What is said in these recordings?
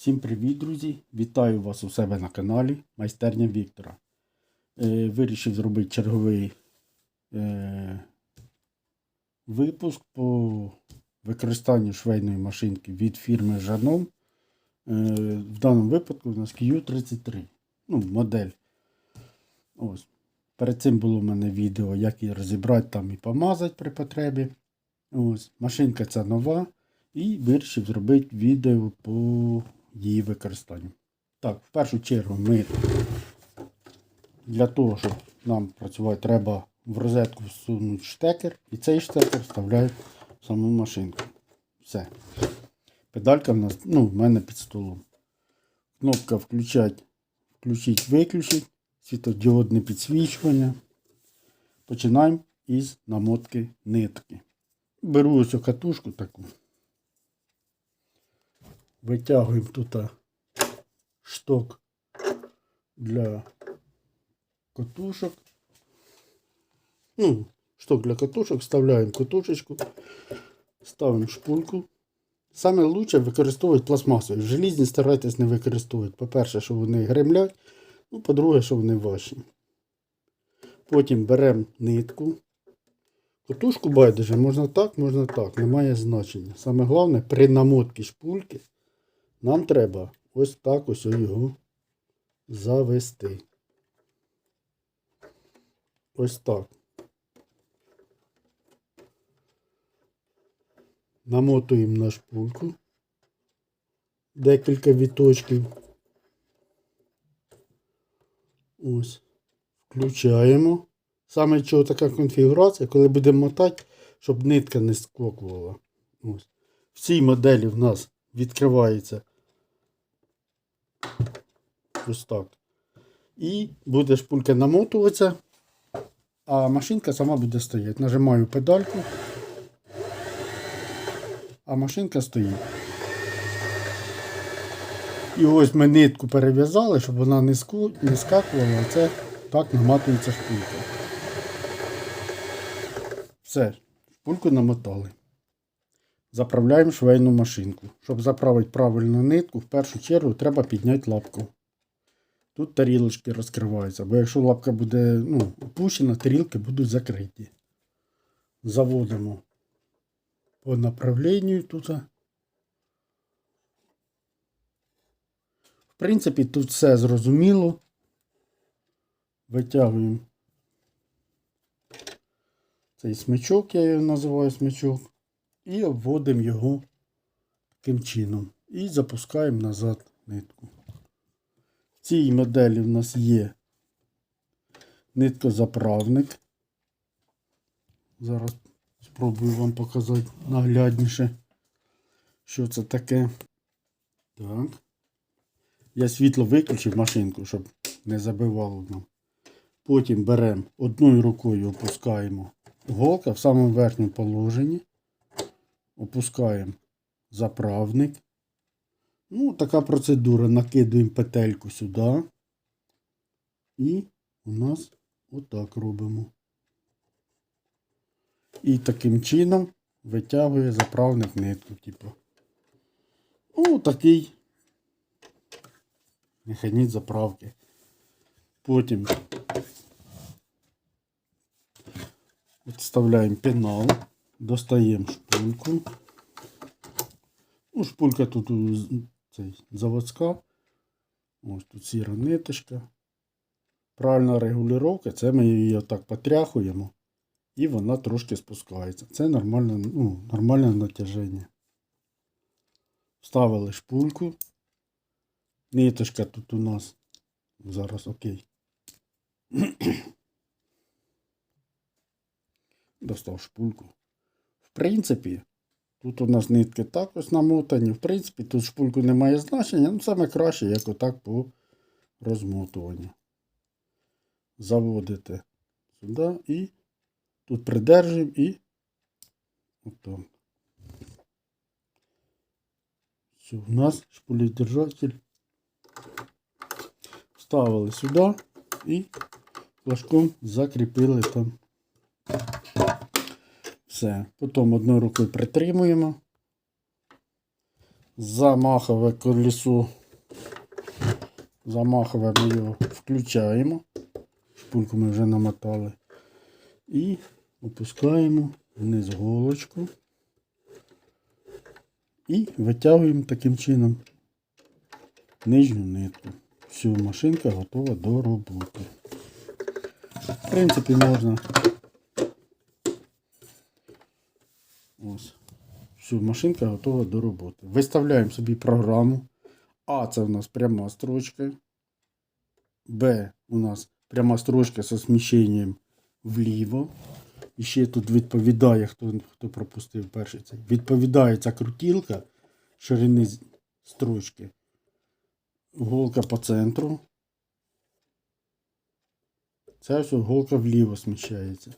Всім привіт, друзі! Вітаю вас у себе на каналі Майстерня Віктора. Е, вирішив зробити черговий е, випуск по використанню швейної машинки від фірми Жаном. Е, в даному випадку у нас Q33. Ну, модель. Ось. Перед цим було в мене відео, як її розібрати там і помазати при потребі. Ось. Машинка ця нова. І вирішив зробити відео по її використанню. Так, в першу чергу ми для того, щоб нам працювати, треба в розетку всунути штекер, і цей штекер вставляють в саму машинку. Все. Педалька в нас, ну, в мене під столом. Кнопка включать, включить, виключить, світодіодне підсвічування. Починаємо із намотки нитки. Беру ось катушку таку. Витягуємо тут шток для катушок. Ну, шток для катушок, вставляємо катушечку, ставимо шпульку. Саме лучше використовувати пластмасові. Желізні старайтесь не використовувати. По-перше, що вони гремлять, ну, по-друге, що вони ваші. Потім беремо нитку. Катушку байдуже, можна так, можна так, немає значення. Саме головне, при намотці шпульки нам треба ось так ось його завести. Ось так. Намотуємо на шпульку. Декілька віточків. Ось. Включаємо. Саме чого така конфігурація, коли будемо мотати, щоб нитка не скокувала. Ось. В цій моделі в нас відкривається ось так. І буде шпулька намотуватися, а машинка сама буде стояти. Нажимаю педальку, а машинка стоїть. І ось ми нитку перев'язали, щоб вона не, скакувала, а це так наматується шпулька. Все, шпульку намотали. Заправляємо швейну машинку. Щоб заправити правильну нитку, в першу чергу треба підняти лапку. Тут тарілочки розкриваються, бо якщо лапка буде ну, опущена, тарілки будуть закриті. Заводимо по направленню тут. В принципі, тут все зрозуміло. Витягуємо цей смичок, я його називаю смичок. І обводимо його таким чином. І запускаємо назад нитку. В цій моделі в нас є ниткозаправник. Зараз спробую вам показати наглядніше, що це таке. Так. Я світло виключив машинку, щоб не забивало нам. Потім беремо одною рукою опускаємо голка в самому верхньому положенні. Опускаємо заправник. Ну, така процедура. Накидуємо петельку сюди. І у нас отак робимо. І таким чином витягує заправник нитку. Типу. Ну, такий механізм заправки. Потім відставляємо пенал. Достаємо шпульку. Ну, шпулька тут у- цей, заводська. Ось тут сіра ниточка. Правильна регулювання, це ми її отак потряхуємо. І вона трошки спускається. Це нормальне, ну, нормальне натяження. Вставили шпульку. Ниточка тут у нас зараз окей. Достав шпульку. Принципі, тут у нас нитки також намотані. В принципі, тут шпульку не має значення. Ну, саме краще, як отак по розмотуванню. Заводите сюди і тут придержуємо і отак. Все, у нас шпуледержатель вставили сюди і флажком закріпили там Все. Потім одною рукою притримуємо. замахове колесо. Замахове ми його включаємо. Шпульку ми вже намотали. І опускаємо вниз голочку. І витягуємо таким чином нижню нитку. Все, машинка готова до роботи. В принципі, можна. Ось. Все, машинка готова до роботи. Виставляємо собі програму. А це у нас пряма строчка. Б у нас пряма строчка зі сміщенням вліво. І ще тут відповідає, хто, хто пропустив перший цей. Відповідає ця крутілка ширини строчки. Голка по центру. Це все голка вліво сміщається.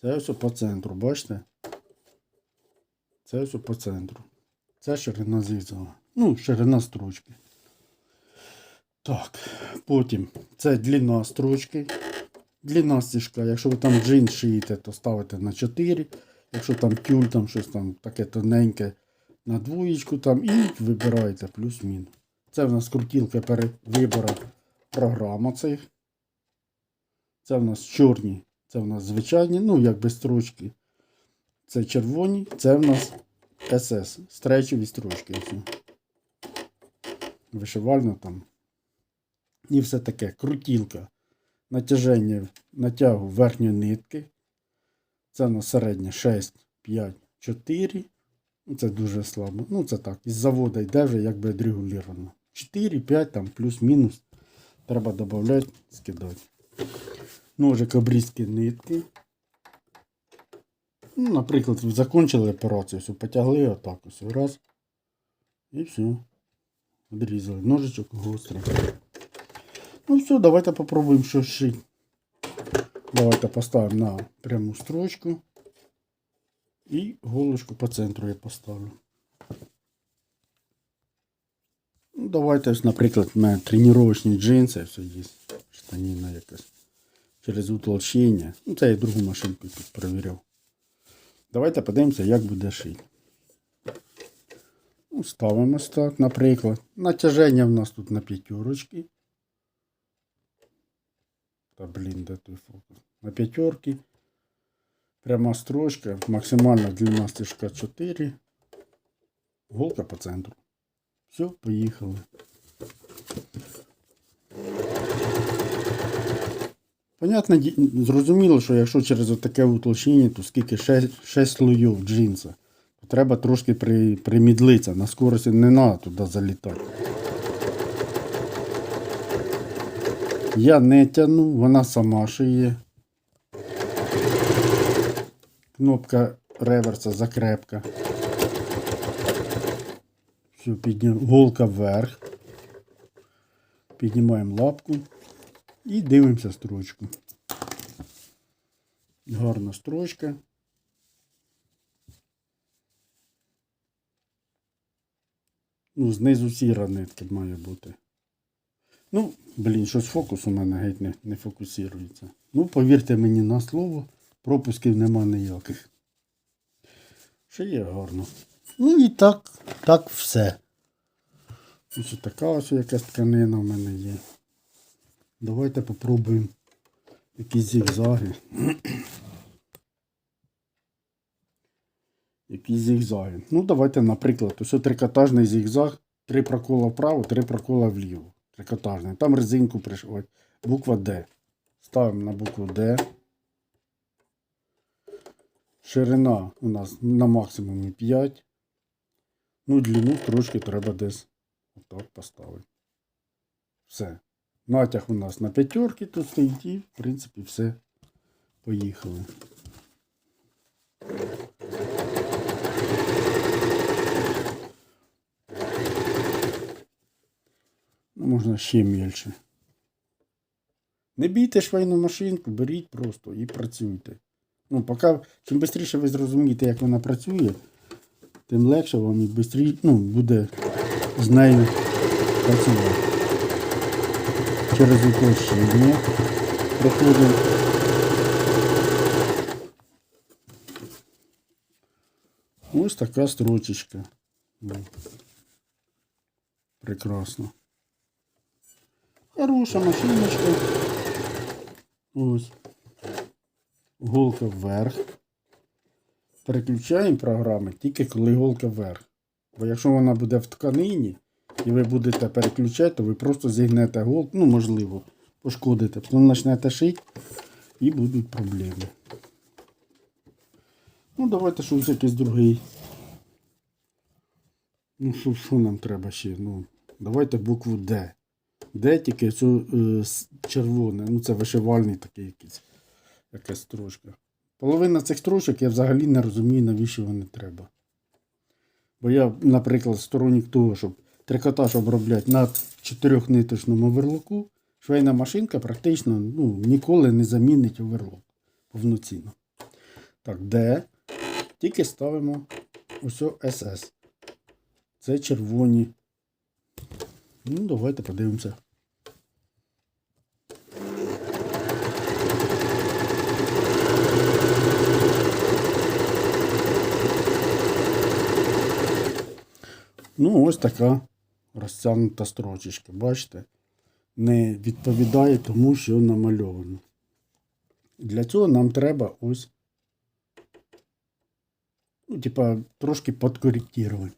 Це все по центру, бачите? Це все по центру. Це ширина зігзага. Ну, ширина строчки. Так, потім це длина строчки. Длина стіжка. Якщо ви там джин шиєте, то ставите на 4. Якщо там тюль, там щось там таке тоненьке на двоєчку там і вибираєте плюс-мінус. Це в нас крутілка перед вибором програма цих. Це в нас чорні, це в нас звичайні, ну як без строчки. Це червоні, це в нас СС, стречові строчки. Ось. Вишивально там. І все таке. Крутілка. Натяження натягу верхньої нитки. Це в нас середнє 6, 5, 4. Ну, Це дуже слабо. Ну, це так. Із заводу йде вже якби відрегулювано. 4, 5, там плюс-мінус. Треба додати, скидати. Ножик обрізки нитки. Ну, наприклад, закончили операцію, все, потягли отак ось раз. І все. Відрізали. Ножичок гострий. Ну все, давайте попробуємо що шити. Давайте поставимо на пряму строчку. І голочку по центру я поставлю. Ну, давайте, ось, наприклад, у мене тренувальні джинси, все є. Штаніна якась. Через утолщення. Ну, це я другу машинку тут перевіряв. Давайте подивимося, як буде шити. Ну, ставимо так, наприклад. Натяження в нас тут на п'ятерочки. Та блін, де той фокус? На п'ятерки. Пряма строчка, максимальна длина стежка 4. Голка по центру. Все, поїхали. Понятно, зрозуміло, що якщо через таке утолщення, то скільки 6, 6 слоїв джинса, то треба трошки при, примідлитися. На скорості не треба туди залітати. Я не тяну, вона сама шиє. Кнопка реверса закрепка. Все, піднім... голка вверх. Піднімаємо лапку і дивимося строчку. Гарна строчка. Ну, знизу сіра нитка має бути. Ну, блін, щось фокус у мене геть не, не фокусується. Ну, повірте мені на слово, пропусків нема ніяких. Ще є гарно. Ну і так, так все. Ось така ось якась тканина в мене є. Давайте попробуємо якісь зігзаги. Якісь зігзаги. Ну, давайте, наприклад, ось трикотажний зігзаг, три прокола вправо, три прокола вліво. Трикотажний. Там резинку пришивати. Буква Д. Ставимо на букву Д. Ширина у нас на максимумі 5. Ну, длину трошки треба десь отак поставити. Все. Натяг у нас на п'ятерки тут стоїть і, в принципі, все. Поїхали. Ну, можна ще мельче. Не бійте швейну машинку, беріть просто і працюйте. Ну, поки, чим швидше ви зрозумієте, як вона працює, тим легше вам і швидше ну, буде з нею працювати. Через уточнення проходимо. Ось така строчечка. Прекрасно. Хороша машиночка. Ось. Голка вверх. Переключаємо програми тільки коли голка вверх. Бо якщо вона буде в тканині і ви будете переключати, то ви просто зігнете голку, ну можливо, пошкодите. Потім почнете шити і будуть проблеми. Ну, давайте щось якийсь другий. Ну, що, що нам треба ще? Ну, давайте букву Д. Д тільки цю е, червоне. Ну, це вишивальний такий якийсь. Якась строчка. Половина цих строчок я взагалі не розумію, навіщо вони треба. Бо я, наприклад, сторонник того, щоб трикотаж обробляти на чотирьохниточному оверлоку, швейна машинка практично ну, ніколи не замінить оверлок повноцінно. Так, Д. Тільки ставимо ось СС. Це червоні. Ну, давайте подивимося. Ну, ось така розтягнута строчечка. Бачите? Не відповідає тому, що намальовано. Для цього нам треба ось. Ну, типа, трошки подкорректировать.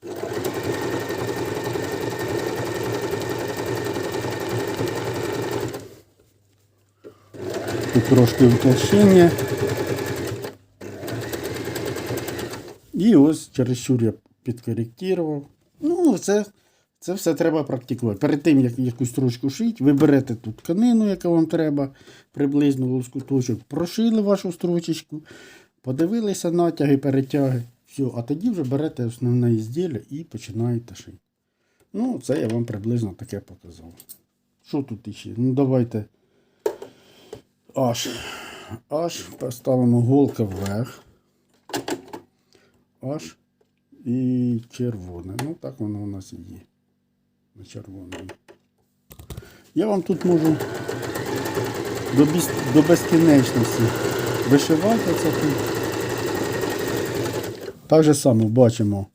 Тут трошки утолщення. І ось чересчур я підкоректував. Ну, це, це все треба практикувати. Перед тим, як якусь строчку шити, ви берете тут тканину, яка вам треба, приблизно лоскуточок, прошили вашу строчечку, подивилися натяги, перетяги. Все, а тоді вже берете основне ізділля і починаєте шити. Ну, це я вам приблизно таке показав. Що тут іще? Ну, давайте аж. Аж поставимо голка вверх. Аж і червоне. Ну, так воно у нас і є. На червоному. Я вам тут можу до, біз- до безкінечності вишивати це тут. Так же само бачимо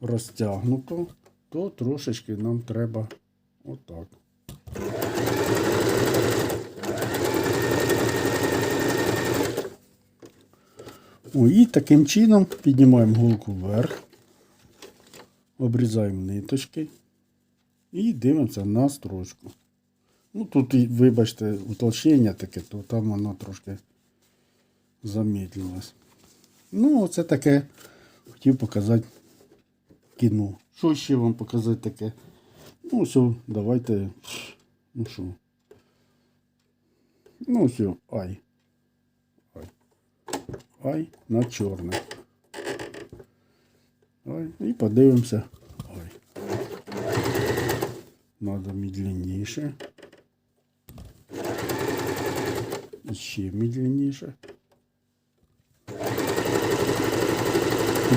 розтягнуто, то трошечки нам треба отак. О, і таким чином піднімаємо голку вверх, обрізаємо ниточки і дивимося на строчку. Ну, тут, вибачте, утолщення таке, то там воно трошки замедлилось. Ну, оце таке хотів показати кіно. Що ще вам показати таке? Ну, все, давайте. Ну що. Ну, все, ай. Ай. Ай на чорне. Ай. І подивимося. Надо медленніше. І ще медленніше.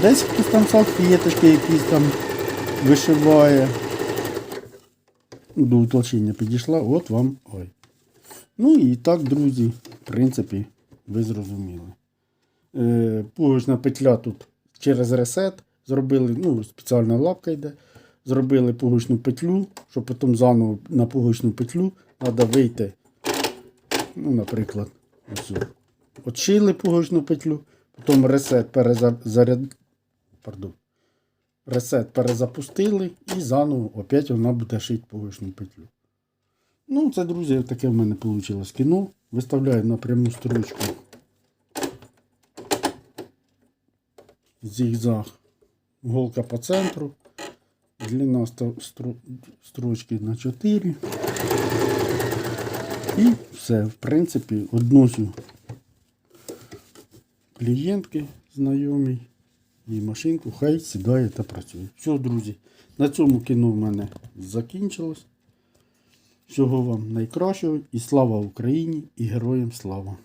Десь хтось там салфеточки якісь там вишиває. До утолщення підійшла, от вам ой. Ну і так, друзі, в принципі, ви зрозуміли. Е, пуговична петля тут через ресет. Зробили, ну, спеціальна лапка йде. Зробили пуговичну петлю, щоб потім заново на пуговичну петлю треба вийти. Ну, наприклад, ось. Отшили пуговичну петлю, потім ресет перезаряд... Пардон. Ресет перезапустили і заново опять вона буде шити пуговичну петлю. Ну, це, друзі, таке в мене вийшло кіно. Виставляю на пряму строчку. Зігзаг. Голка по центру. Длина строчки на 4. І все, в принципі, односю клієнтки знайомій і машинку, хай сідає та працює. Все, друзі, на цьому кіно в мене закінчилось. Всього вам найкращого і слава Україні і героям слава!